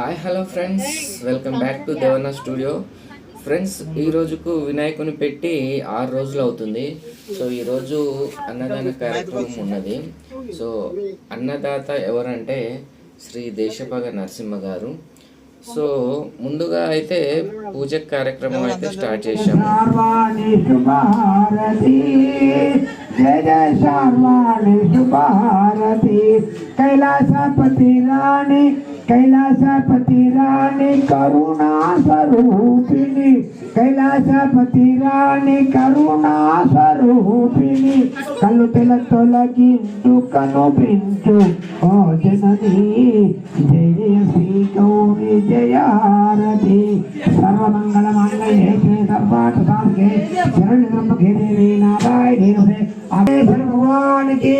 Hi hello friends welcome back to Devanna studio friends ఈ రోజుకు వినాయకుని పెట్టి ఆరు రోజులు అవుతుంది. సో ఈరోజు అన్నదాన కార్యక్రమం ఉన్నది. సో అన్నదాత ఎవరంటే శ్రీ దేశభగ నరసింహ గారు. సో ముందుగా అయితే పూజ కార్యక్రమం అయితే స్టార్ట్ చేశాము కైలాసపతి రాణి కైలాసపతి రాణి కరుణా స్వరూపిణి కైలాసపతి రాణి కరుణా స్వరూపిణి కళ్ళు తెల తొలగించు కనుపించు ఓ జనని జయ శ్రీ గౌరి జయారతి సర్వమంగళ మంగళే శ్రీ సర్వార్థ శరణి బ్రహ్మకే దేవి నారాయణి అదే భగవానికి.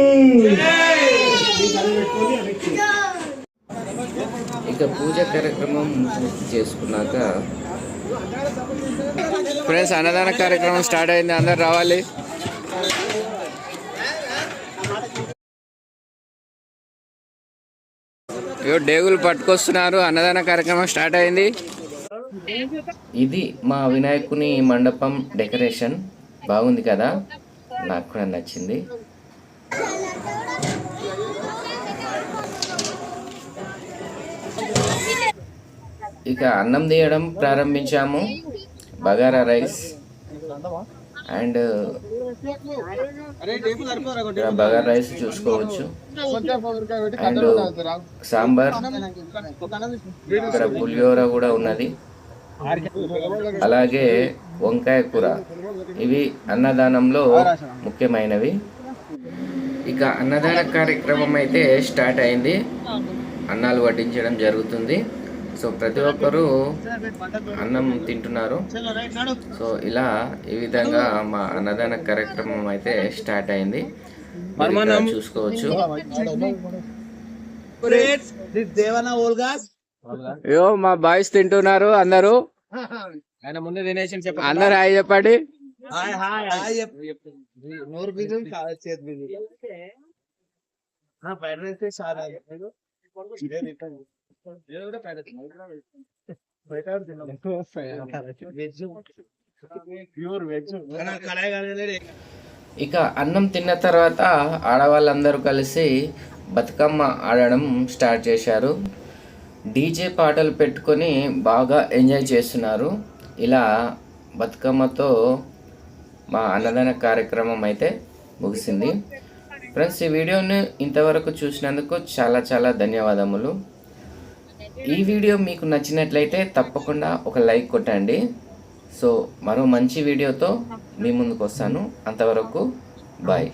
ఇక పూజ కార్యక్రమం పూర్తి చేసుకున్నాక ఫ్రెండ్స్ అన్నదాన కార్యక్రమం స్టార్ట్ అయింది. అందరు రావాలి. ఇగో డేగులు పట్టుకొస్తున్నారు. అన్నదాన కార్యక్రమం స్టార్ట్ అయింది. ఇది మా వినాయకుని మండపం డెకరేషన్. బాగుంది కదా? నాకు కూడా నచ్చింది. ఇక అన్నం తీయడం ప్రారంభించాము. Bagara rice and bagara rice చూసుకోవచ్చు. అండ్ సాంబార్. ఇక్కడ పులిహోర కూడా ఉన్నది. అలాగే వంకాయ కూర. ఇవి అన్నదానంలో ముఖ్యమైనవి. ఇక అన్నదాన కార్యక్రమం అయితే స్టార్ట్ అయింది. అన్నాలు వడ్డించడం జరుగుతుంది. సో ప్రతి ఒక్కరూ అన్నం తింటున్నారు. సో ఇలా ఈ విధంగా మా అన్నదాన కార్యక్రమం అయితే స్టార్ట్ అయింది. చూసుకోవచ్చు దేవన ఓల్గాస్ అయ్యో మా బాయ్స్ తింటున్నారు అందరూ. ఆయన ముందే తినేసి చెప్పండి అందరు హాయ్ చెప్పండి. హాయ్ హాయ్ హాయ్ నోరు బిజు చేతి బిజు పైన వేస్తే చాలా ఇక అన్నం తిన్న తర్వాత ఆడవాళ్ళందరూ కలిసి బతుకమ్మ ఆడడం స్టార్ట్ చేశారు. డీజే పాటలు పెట్టుకొని బాగా ఎంజాయ్ చేస్తున్నారు. ఇలా బతుకమ్మతో మా అన్నదాన కార్యక్రమం అయితే ముగిసింది. ఫ్రెండ్స్ ఈ వీడియోని ఇంతవరకు చూసినందుకు చాలా చాలా ధన్యవాదములు. ఈ వీడియో మీకు నచ్చినట్లయితే తప్పకుండా ఒక లైక్ కొట్టండి. సో మరో మంచి వీడియోతో మీ ముందుకు వస్తాను. అంతవరకు బాయ్.